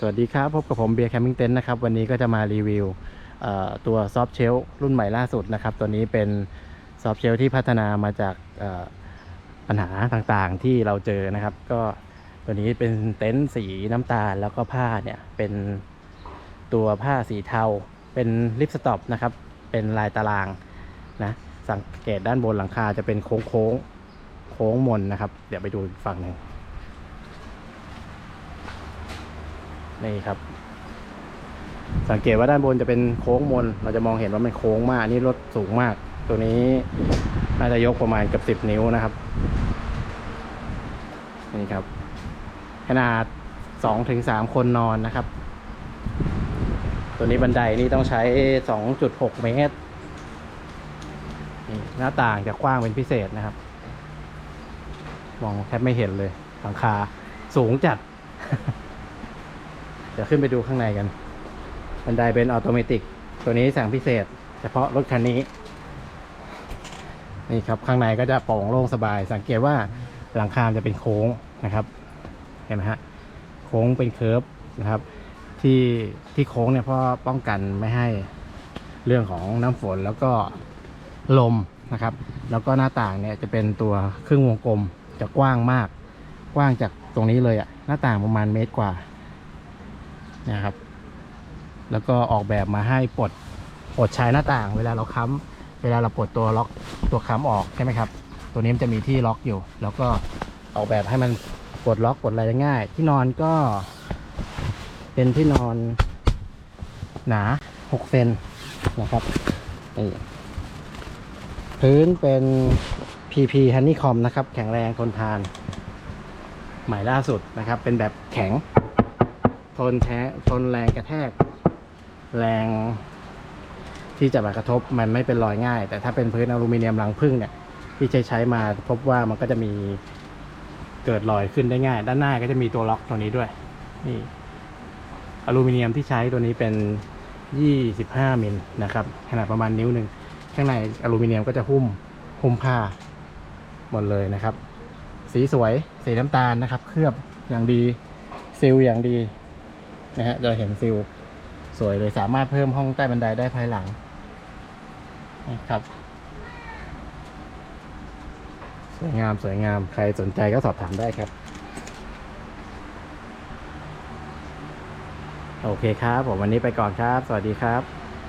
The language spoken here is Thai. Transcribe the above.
สวัสดีครับ พบกับผมเบียร์แคมปิ้งเต็นท์นะครับ วันนี้ก็จะมารีวิวตัวซอฟเชลรุ่นใหม่ล่าสุดนะครับ ตัวนี้เป็นซอฟเชลที่พัฒนามาจากปัญหาต่างๆที่เราเจอนะครับ ก็ตัวนี้เป็นเต็นท์สีน้ำตาล แล้วก็ผ้าเนี่ยเป็นตัวผ้าสีเทา เป็นลิปสต็อปนะครับ เป็นลายตารางนะสังเกตด้านบนหลังคาจะเป็นโค้งโค้งโค้งมนนะครับ เดี๋ยวไปดูอีกฝั่งหนึ่ง นี่ครับ สังเกตว่าด้านบนจะเป็นโค้งมน เราจะมองเห็นว่ามันโค้งมากนี่รถสูงมาก ตัวนี้น่าจะยกประมาณเกับสิบนิ้วนะครับ นี่ครับ ขนาดสองถึงสามคนนอนนะครับ ตัวนี้บันไดนี่ต้องใช้สองจุดหกเมตรหน้าต่างจะกว้างเป็นพิเศษนะครับ มองแทบไม่เห็นเลยหลังคาสูงจัด ดี๋ยวขึ้นไปดูข้างในกัน บันไดเป็นออโตเมติก ตัวนี้สั่งพิเศษ เฉพาะรถคันนี้ นี่ครับข้างในก็จะโปร่งโล่งสบาย สังเกตว่าหลังคาจะเป็นโค้งนะครับ เห็นไหมฮะ โค้งเป็นเคิร์ฟนะครับ ที่ที่โค้งเนี่ยเพราะป้องกันไม่ให้เรื่องของน้ำฝนแล้วก็ลมนะครับ แล้วก็หน้าต่างเนี่ยจะเป็นตัวครึ่งวงกลมจะกว้างมาก กว้างจากตรงนี้เลยอะหน้าต่างประมาณเมตรกว่า นะครับ แล้วก็ออกแบบมาให้ปลดปลดชายหน้าต่าง เวลาเราค้ำเวลาเราปลดตัวล็อกตัวค้ำออกใช่ไหมครับ ตัวนี้มันจะมีที่ล็อกอยู่ แล้วก็ออกแบบให้มันปลดล็อกปลดอะไรได้ง่าย ที่นอนก็ เป็นที่นอนหนา6เซนนะครับนี่พื้นเป็น PP Honeycomb นะครับ แข็งแรงทนทาน ใหม่ล่าสุดนะครับ เป็นแบบแข็ง ทนแท้ทนแรงกระแทก แรงที่จะมากระทบมันไม่เป็นรอยง่าย แต่ถ้าเป็นพื้นอลูมิเนียมรังพึ่งเนี่ยที่ใช้ใช้มาพบว่ามันก็จะมีเกิดรอยขึ้นได้ง่าย ด้านหน้าก็จะมีตัวล็อกตัวนี้ด้วยนี่อลูมิเนียมที่ใช้ตัวนี้เป็น 25 มิลนะครับ ขนาดประมาณนิ้วหนึ่งข้างในอลูมิเนียมก็จะหุ้มหุ้มผ้าหมดเลยนะครับ สีสวยสีน้ำตาลนะครับ เคลือบอย่างดีซิลอย่างดี นะฮะจะเห็นฟิลสวยเลยสามารถเพิ่มห้องใต้บันไดได้ภายหลังนะครับ สวยงามสวยงามใครสนใจก็สอบถามได้ครับ โอเคครับผมวันนี้ไปก่อนครับ สวัสดีครับ